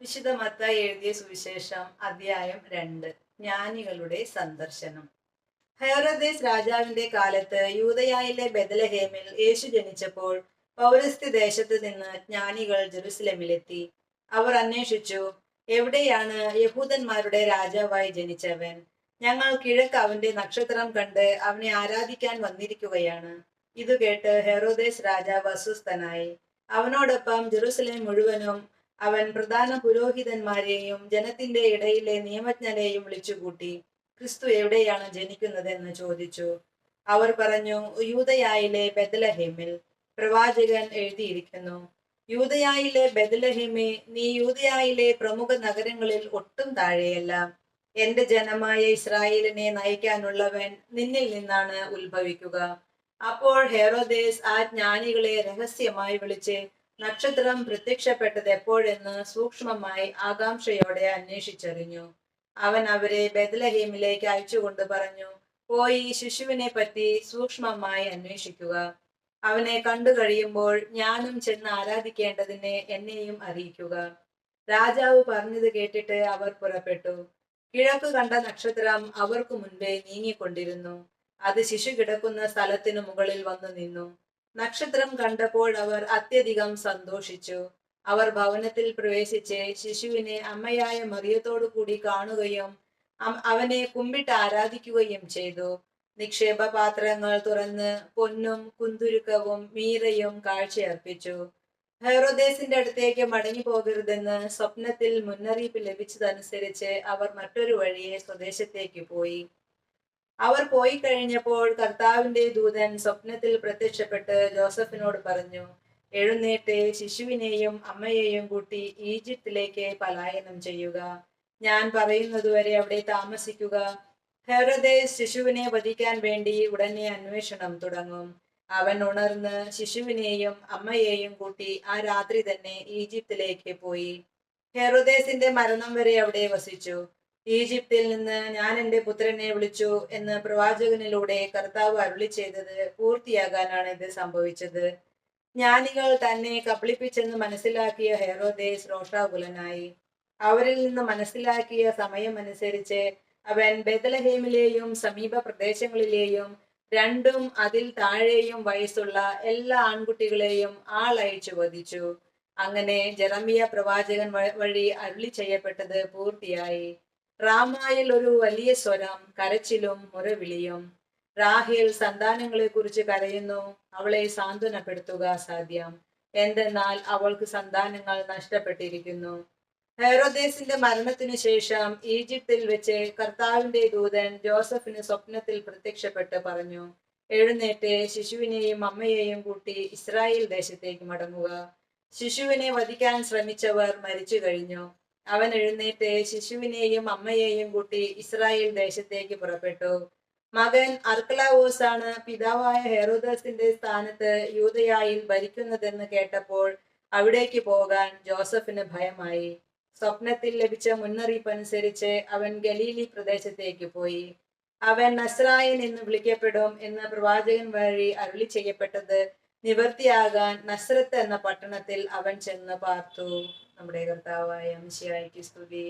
വിശുദ്ധ മത്തായി എഴുതിയ സുവിശേഷം അധ്യായം രണ്ട് ജ്ഞാനികളുടെ സന്ദർശനം. ഹെയറോദേസ് രാജാവിന്റെ കാലത്ത് യൂതയായിലെ ബദലഹേമിൽ യേശു ജനിച്ചപ്പോൾ പൗരസ്ത്യ ദേശത്ത് നിന്ന് ജ്ഞാനികൾ ജെറുസലമിലെത്തി. അവർ അന്വേഷിച്ചു എവിടെയാണ് യഹൂദന്മാരുടെ രാജാവായി ജനിച്ചവൻ? ഞങ്ങൾ കിഴക്ക് അവന്റെ നക്ഷത്രം കണ്ട് അവനെ ആരാധിക്കാൻ വന്നിരിക്കുകയാണ്. ഇത് കേട്ട് ഹെറോദേസ് രാജാവ് അസ്വസ്ഥനായി അവനോടൊപ്പം ജെറുസലേം മുഴുവനും അവൻ പ്രധാന പുരോഹിതന്മാരെയും ജനത്തിന്റെ ഇടയിലെ നിയമജ്ഞരെയും വിളിച്ചുകൂട്ടി ക്രിസ്തു എവിടെയാണ് ജനിക്കുന്നതെന്ന് ചോദിച്ചു. അവർ പറഞ്ഞു യൂതയായിലെ ബദലഹേമിൽ പ്രവാചകൻ എഴുതിയിരിക്കുന്നു. യൂതയായിലെ ബെദലഹേമേ നീ യൂതയായിലെ പ്രമുഖ നഗരങ്ങളിൽ ഒട്ടും താഴെയല്ല. എന്റെ ജനമായ ഇസ്രായേലിനെ നയിക്കാനുള്ളവൻ നിന്നിൽ നിന്നാണ് ഉത്ഭവിക്കുക. അപ്പോൾ ഹെറോദേസ് ആ ജ്ഞാനികളെ രഹസ്യമായി വിളിച്ച് നക്ഷത്രം പ്രത്യക്ഷപ്പെട്ടത് എപ്പോഴെന്ന് സൂക്ഷ്മമായി ആകാംക്ഷയോടെ അന്വേഷിച്ചറിഞ്ഞു. അവൻ അവരെ ബദലഹീമിലേക്ക് അയച്ചുകൊണ്ട് പറഞ്ഞു പോയി ശിശുവിനെ പറ്റി സൂക്ഷ്മമായി അന്വേഷിക്കുക. അവനെ കണ്ടു കഴിയുമ്പോൾ ഞാനും ചെന്ന് ആരാധിക്കേണ്ടതിന് എന്നെയും അറിയിക്കുക. രാജാവ് പറഞ്ഞത് കേട്ടിട്ട് അവർ പുറപ്പെട്ടു. കിഴക്ക് കണ്ട നക്ഷത്രം അവർക്ക് മുൻപേ നീങ്ങിക്കൊണ്ടിരുന്നു. അത് ശിശു കിടക്കുന്ന സ്ഥലത്തിനു മുകളിൽ വന്നു നിന്നു. നക്ഷത്രം കണ്ടപ്പോൾ അവർ അത്യധികം സന്തോഷിച്ചു. അവർ ഭവനത്തിൽ പ്രവേശിച്ച് ശിശുവിനെ അമ്മയായ മറിയത്തോടു കൂടി കാണുകയും അവനെ കുമ്പിട്ട് ആരാധിക്കുകയും ചെയ്തു. നിക്ഷേപ പാത്രങ്ങൾ തുറന്ന് പൊന്നും കുന്തുരുക്കവും മീറയും കാഴ്ചയർപ്പിച്ചു. ഹെറോദേസിന്റെ അടുത്തേക്ക് മടങ്ങി പോകരുതെന്ന് സ്വപ്നത്തിൽ മുന്നറിയിപ്പ് ലഭിച്ചതനുസരിച്ച് അവർ മറ്റൊരു വഴിയെ സ്വദേശത്തേക്ക് പോയി. അവർ പോയി കഴിഞ്ഞപ്പോൾ കർത്താവിന്റെ ദൂതൻ സ്വപ്നത്തിൽ പ്രത്യക്ഷപ്പെട്ട് ജോസഫിനോട് പറഞ്ഞു എഴുന്നേറ്റ് ശിശുവിനെയും അമ്മയെയും കൂട്ടി ഈജിപ്തിലേക്ക് പലായനം ചെയ്യുക. ഞാൻ പറയുന്നതുവരെ അവിടെ താമസിക്കുക. ഹെറദേസ് ശിശുവിനെ വധിക്കാൻ വേണ്ടി ഉടനെ അന്വേഷണം തുടങ്ങും. അവൻ ഉണർന്ന് ശിശുവിനെയും അമ്മയെയും കൂട്ടി ആ രാത്രി തന്നെ ഈജിപ്തിലേക്ക് പോയി. ഹെറോദേസിന്റെ മരണം വരെ അവിടെ വസിച്ചു. ഈജിപ്തിൽ നിന്ന് ഞാൻ എന്റെ പുത്രനെ വിളിച്ചു എന്ന് പ്രവാചകനിലൂടെ കർത്താവ് അരുളി ചെയ്തത് പൂർത്തിയാകാനാണ് ഇത് സംഭവിച്ചത്. ജ്ഞാനികൾ തന്നെ കബളിപ്പിച്ചെന്ന് മനസ്സിലാക്കിയ ഹെറോദേസ് രോഷാകുലനായി. അവരിൽ നിന്ന് മനസ്സിലാക്കിയ സമയം അനുസരിച്ച് അവൻ ബെദലഹേമിലെയും സമീപ പ്രദേശങ്ങളിലെയും രണ്ടും അതിൽ താഴെയും വയസ്സുള്ള എല്ലാ ആൺകുട്ടികളെയും ആളയച്ചു വധിച്ചു. അങ്ങനെ ജെറമിയ പ്രവാചകൻ വഴി അരുളി ചെയ്യപ്പെട്ടത് പൂർത്തിയായി. റാമായിൽ ഒരു വലിയ സ്വരം കരച്ചിലും മുറവിളിയും റാഹേൽ സന്താനങ്ങളെ കുറിച്ച് കരയുന്നു. അവളെ സാന്ത്വനപ്പെടുത്തുക സാധ്യം. എന്തെന്നാൽ അവൾക്ക് സന്താനങ്ങൾ നഷ്ടപ്പെട്ടിരിക്കുന്നു. ഹെറോദേസിന്റെ മരണത്തിനു ശേഷം ഈജിപ്തിൽ വെച്ച് കർത്താവിന്റെ ദൂതൻ ജോസഫിന് സ്വപ്നത്തിൽ പ്രത്യക്ഷപ്പെട്ട് പറഞ്ഞു എഴുന്നേറ്റ് ശിശുവിനെയും അമ്മയെയും കൂട്ടി ഇസ്രായേൽ ദേശത്തേക്ക് മടങ്ങുക. ശിശുവിനെ വധിക്കാൻ ശ്രമിച്ചവർ മരിച്ചു കഴിഞ്ഞു അവൻ എഴുന്നേറ്റ് ശിശുവിനെയും അമ്മയെയും കൂട്ടി ഇസ്രായേൽ ദേശത്തേക്ക് പുറപ്പെട്ടു. മകൻ അർക്കലാവോസ് ആണ് പിതാവായ ഹെറോദസിന്റെ സ്ഥാനത്ത് യൂതയായിൽ ഭരിക്കുന്നതെന്ന് കേട്ടപ്പോൾ അവിടേക്ക് പോകാൻ ജോസഫിന് ഭയമായി. സ്വപ്നത്തിൽ ലഭിച്ച മുന്നറിയിപ്പ് അനുസരിച്ച് അവൻ ഗലീലി പ്രദേശത്തേക്ക് പോയി. അവൻ നസ്രായൻ എന്ന് വിളിക്കപ്പെടും എന്ന് പ്രവാചകൻ വഴി അരുളി ചെയ്യപ്പെട്ടത് നിവർത്തിയാകാൻ നസ്രത്ത് എന്ന പട്ടണത്തിൽ അവൻ ചെന്ന് പാർത്തു. നമ്മുടെ കർത്താവായ മിശിഹായ്ക്ക് സ്തുതി.